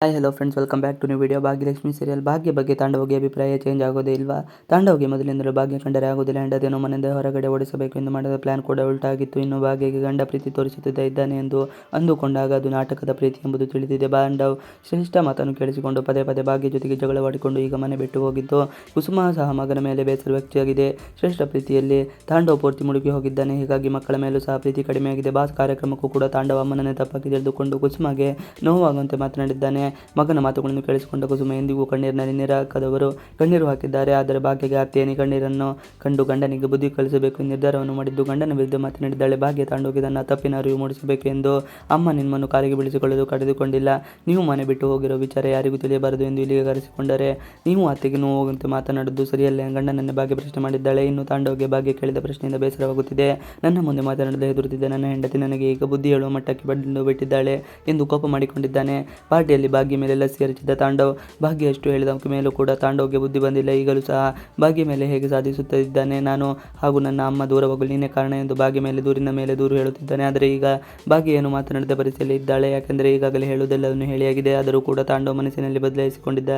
Hi hello friends welcome back to new video Bhagyalakshmi serial Bhagya ಬಗ್ಗೆ ತಾಂಡವಗೆ ಅಭಿಪ್ರಾಯ change ಆಗೋದೇ ಇಲ್ವಾ? ತಾಂಡವಗೆ ಮೊದಲಿಂದಲೂ ಭಾಗ್ಯ ಕಂಡರೆ ಆಗೋದಿಲ್ಲ. ಹೆಂಡತಿಯನ್ನು ಮನೆಯಿಂದ ಹೊರಗಡೆ ಓಡಿಸಬೇಕು ಎಂದು ಮಾಡಿದ ಪ್ಲಾನ್ ಕೂಡ ಉಲ್ಟಾಗಿತ್ತು. ಇನ್ನು ಭಾಗ್ಯಗೆ ಗಂಡ ಪ್ರೀತಿ ತೋರಿಸುತ್ತಿದ್ದ ಇದ್ದಾನೆ ಎಂದು ಅಂದುಕೊಂಡಾಗ ಅದು ನಾಟಕದ ಪ್ರೀತಿ ಎಂಬುದು ತಿಳಿದಿದೆ. ಬಾಂಡವ್ ಶ್ರೇಷ್ಠ ಮಾತನ್ನು ಕೇಳಿಸಿಕೊಂಡು ಪದೇ ಪದೇ ಭಾಗ್ಯ ಜೊತೆಗೆ ಜಗಳವಾಡಿಕೊಂಡು ಈಗ ಮನೆ ಬಿಟ್ಟು ಹೋಗಿದ್ದು, ಕುಸುಮ ಸಹ ಮಗನ ಮೇಲೆ ಬೇಸರ ವ್ಯಕ್ತಿಯಾಗಿದೆ. ಶ್ರೇಷ್ಠ ಪ್ರೀತಿಯಲ್ಲಿ ತಾಂಡವ ಪೂರ್ತಿ ಮುಳುಗಿ ಹೋಗಿದ್ದಾನೆ. ಹೀಗಾಗಿ ಮಕ್ಕಳ ಮೇಲೂ ಸಹ ಪ್ರೀತಿ ಕಡಿಮೆಯಾಗಿದೆ. ಬಾಸ್ ಕಾರ್ಯಕ್ರಮಕ್ಕೂ ಕೂಡ ತಾಂಡವ ಅಮ್ಮನನ್ನೇ ತಪ್ಪಾಗಿ ತಿಳಿದುಕೊಂಡು ಕುಸುಮಗೆ ನೋವಾಗುವಂತೆ ಮಾತನಾಡಿದ್ದಾನೆ. ಮಗನ ಮಾತುಗಳನ್ನು ಕೇಳಿಸಿಕೊಂಡ ಕುಸುಮ, ಎಂದಿಗೂ ಕಣ್ಣೀರಿನಲ್ಲಿ ನೀರಾಕದವರು ಕಣ್ಣೀರು ಹಾಕಿದ್ದಾರೆ. ಆದರೆ ಭಾಗ್ಯಗೆ ಅತ್ತೆಯನಿ ಕಣ್ಣೀರನ್ನು ಕಂಡು ಗಂಡನಿಗೆ ಬುದ್ಧಿ ಕಳಿಸಬೇಕು ನಿರ್ಧಾರವನ್ನು ಮಾಡಿದ್ದು ಗಂಡನ ವಿರುದ್ಧ ಮಾತನಾಡಿದ್ದಾಳೆ. ಭಾಗ್ಯ ತಾಂಡೋಗಿ ತಪ್ಪಿನ ಅರಿವು ಮೂಡಿಸಬೇಕು ಎಂದು ಅಮ್ಮ ನಿಮ್ಮನ್ನು ಕಾಲಿಗೆ ಬಿಡಿಸಿಕೊಳ್ಳಲು ಕಳೆದುಕೊಂಡಿಲ್ಲ ನೀವು ಮನೆ ಬಿಟ್ಟು ಹೋಗಿರೋ ವಿಚಾರ ಯಾರಿಗೂ ತಿಳಿಯಬಾರದು ಎಂದು ಇಲ್ಲಿಗೆ ಕರೆಸಿಕೊಂಡರೆ ನೀವು ಅತ್ತೆಗೆ ಹೋಗುವಂತೆ ಮಾತನಾಡಿದ್ದು ಸರಿಯಲ್ಲ. ಗಂಡನನ್ನು ಭಾಗ್ಯ ಪ್ರಶ್ನೆ ಮಾಡಿದ್ದಾಳೆ. ಇನ್ನು ತಾಂಡೋಗೆ ಭಾಗ್ಯ ಕೇಳಿದ ಪ್ರಶ್ನೆಯಿಂದ ಬೇಸರವಾಗುತ್ತಿದೆ. ನನ್ನ ಮುಂದೆ ಮಾತನಾಡಲು ಹೆದರುತ್ತಿದ್ದ ನನ್ನ ಹೆಂಡತಿ ನನಗೆ ಈಗ ಬುದ್ಧಿ ಹೇಳುವ ಮಟ್ಟಕ್ಕೆ ಬಂದು ಬಿಟ್ಟಿದ್ದಾಳೆ ಎಂದು ಕೋಪ ಮಾಡಿಕೊಂಡಿದ್ದಾನೆ. ಪಾರ್ಟಿಯಲ್ಲಿ ಭಾಗ್ಯ ಮೇಲೆ ಸೇರಿಸಿದ್ದ ತಾಂಡವ್ ಭಾಗ್ಯ ಎಷ್ಟು ಹೇಳಿದ ಮೇಲೂ ಕೂಡ ತಾಂಡವ್ಗೆ ಬುದ್ಧಿ ಬಂದಿಲ್ಲ. ಈಗಲೂ ಸಹ ಭಾಗ್ಯ ಮೇಲೆ ಹೇಗೆ ಸಾಧಿಸುತ್ತಿದ್ದಾನೆ ನಾನು ಹಾಗೂ ನನ್ನ ಅಮ್ಮ ದೂರವಾಗಲು ನೀನೇ ಕಾರಣ ಎಂದು ಭಾಗ್ಯ ಮೇಲೆ ದೂರಿನ ಮೇಲೆ ದೂರು ಹೇಳುತ್ತಿದ್ದಾನೆ. ಆದರೆ ಈಗ ಭಾಗ್ಯ ಏನು ಮಾತನಾಡದ ಪರಿಸ್ಥಿತಿಯಲ್ಲಿ ಇದ್ದಾಳೆ. ಯಾಕೆಂದರೆ ಈಗಾಗಲೇ ಹೇಳುವುದೆಲ್ಲವನ್ನು ಹೇಳಿಯಾಗಿದೆ. ಆದರೂ ಕೂಡ ತಾಂಡವ್ ಮನಸ್ಸಿನಲ್ಲಿ ಬದಲಾಯಿಸಿಕೊಂಡಿದ್ದ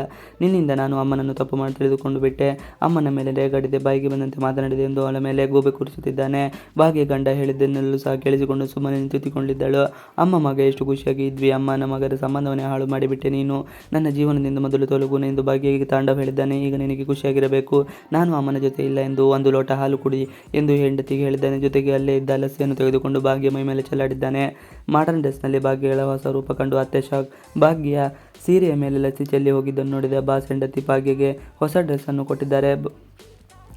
ನಿನ್ನಿಂದ ನಾನು ಅಮ್ಮನನ್ನು ತಪ್ಪು ಮಾಡಿ ತಿಳಿದುಕೊಂಡು ಬಿಟ್ಟೆ. ಅಮ್ಮನ ಮೇಲೆ ರೇಗಾಡಿದೆ, ಬಾಯಿಗೆ ಬಂದಂತೆ ಮಾತನಾಡಿದೆ ಎಂದು ಅವಳ ಮೇಲೆ ಗೋಬೆ ಕೂರಿಸುತ್ತಿದ್ದಾನೆ. ಭಾಗ್ಯ ಗಂಡ ಹೇಳಿದ್ದನ್ನೆಲ್ಲೂ ಸಹ ಕೇಳಿಸಿಕೊಂಡು ಸುಮ್ಮನೆ ನಿಂತುಕೊಂಡಿದ್ದಳು. ಅಮ್ಮ ಮಗ ಎಷ್ಟು ಖುಷಿಯಾಗಿ ಇದ್ವಿ. ಅಮ್ಮನ ಮಗದ ಸಂಬಂಧವನ್ನೇ ಹಾಳು ಮಾಡಿಬಿಟ್ಟೆ ನೀನು. ನನ್ನ ಜೀವನದಿಂದ ಮೊದಲು ತೊಲಗುನ ಎಂದು ಭಾಗ್ಯಗೆ ತಾಂಡವ್ ಹೇಳಿದ್ದಾನೆ. ಈಗ ನಿನಗೆ ಖುಷಿಯಾಗಿರಬೇಕು. ನಾನು ಅಮ್ಮನ ಜೊತೆ ಇಲ್ಲ ಎಂದು ಒಂದು ಲೋಟ ಹಾಲು ಕುಡಿ ಎಂದು ಹೆಂಡತಿಗೆ ಹೇಳಿದ್ದಾನೆ. ಜೊತೆಗೆ ಅಲ್ಲೇ ಇದ್ದ ಲಸ್ಸಿಯನ್ನು ತೆಗೆದುಕೊಂಡು ಭಾಗ್ಯ ಮೈ ಮೇಲೆ ಚೆಲ್ಲಾಡಿದ್ದಾನೆ. ಮಾಡರ್ನ್ ಡ್ರೆಸ್ನಲ್ಲಿ ಭಾಗ್ಯಗಳ ಹೊಸ ರೂಪ ಕಂಡು ಅತ್ತೆ ಶಾಕ್ ಭಾಗ್ಯ ಸೀರೆಯ ಮೇಲೆ ಲಸಿ ಚೆಲ್ಲಿ ಹೋಗಿದ್ದನ್ನು ನೋಡಿದ ಬಾಸ್ ಹೆಂಡತಿ ಭಾಗ್ಯಗೆ ಹೊಸ ಡ್ರೆಸ್ಸನ್ನು ಕೊಟ್ಟಿದ್ದಾರೆ.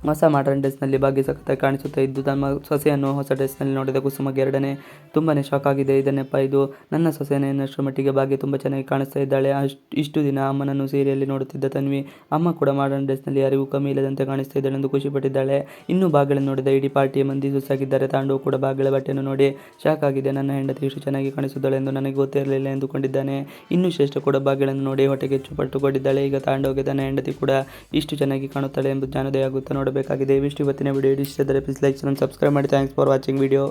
ಹೊಸ ಮಾಡರ್ನ್ ಡ್ರೆಸ್ನಲ್ಲಿ ಭಾಗ್ಯ ಸಖತ್ತಾಗಿ ಕಾಣಿಸುತ್ತಾ ಇದ್ದು, ತಮ್ಮ ಸೊಸೆಯನ್ನು ಹೊಸ ಡ್ರೆಸ್ನಲ್ಲಿ ನೋಡಿದ ಕುಸುಮಗೆ ಎರಡನೇ ತುಂಬಾ ಶಾಕ್ ಆಗಿದೆ. ಇದನ್ನೆಪ್ಪ ಇದು ನನ್ನ ಸೊಸೆಯನ್ನು ಇನ್ನಷ್ಟು ಮಟ್ಟಿಗೆ ಭಾಗ್ಯ ತುಂಬ ಚೆನ್ನಾಗಿ ಕಾಣಿಸ್ತಾ ಇದ್ದಾಳೆ. ಅಷ್ಟು, ಇಷ್ಟು ದಿನ ಅಮ್ಮನನ್ನು ಸೀರೆಯಲ್ಲಿ ನೋಡುತ್ತಿದ್ದ ತನ್ವಿ, ಅಮ್ಮ ಕೂಡ ಮಾಡರ್ನ್ ಡ್ರೆಸ್ನಲ್ಲಿ ಅರಿವು ಕಮ್ಮಿ ಇಲ್ಲದಂತೆ ಕಾಣಿಸ್ತಾ ಇದ್ದಾಳೆ ಎಂದು ಖುಷಿಪಟ್ಟಿದ್ದಾಳೆ. ಇನ್ನೂ ಬಾಗಿಲನ್ನು ನೋಡಿದ ಇಡೀ ಪಾರ್ಟಿಯ ಮಂದಿ ಸುಸ್ಸಾಗಿದ್ದಾರೆ. ತಾಂಡು ಕೂಡ ಬಾಗಿಲ ಬಟ್ಟೆಯನ್ನು ನೋಡಿ ಶಾಕ್ ಆಗಿದೆ. ನನ್ನ ಹೆಂಡತಿ ಇಷ್ಟು ಚೆನ್ನಾಗಿ ಕಾಣಿಸುತ್ತಾಳೆ ಎಂದು ನನಗೆ ಗೊತ್ತಿರಲಿಲ್ಲ ಎಂದುಕೊಂಡಿದ್ದಾನೆ. ಇನ್ನು ಶ್ರೇಷ್ಠ ಕೂಡ ಬಾಗಿಲನ್ನು ನೋಡಿ ಹೊಟ್ಟೆಗೆ ಹೆಚ್ಚು ಪಟ್ಟುಕೊಂಡಿದ್ದಾಳೆ ಈಗ ತಾಂಡೋಗೆ ತನ್ನ ಹೆಂಡತಿ ಕೂಡ ಇಷ್ಟು ಚೆನ್ನಾಗಿ ಕಾಣುತ್ತಾಳೆ ಎಂಬುದು ಜಾನದೇ ಆಗುತ್ತಾ ನೋಡಬೇಕಾಗಿದೆ. ಇವಿಷ್ಟು ಇವತ್ತಿನ ವಿಡಿಯೋ ಇಷ್ಟದರೆ ಪ್ಲೀಸ್ ಲೈಕ್ ಸಬ್ಸ್ಕ್ರೈಬ್ ಮಾಡಿ. Thanks for watching video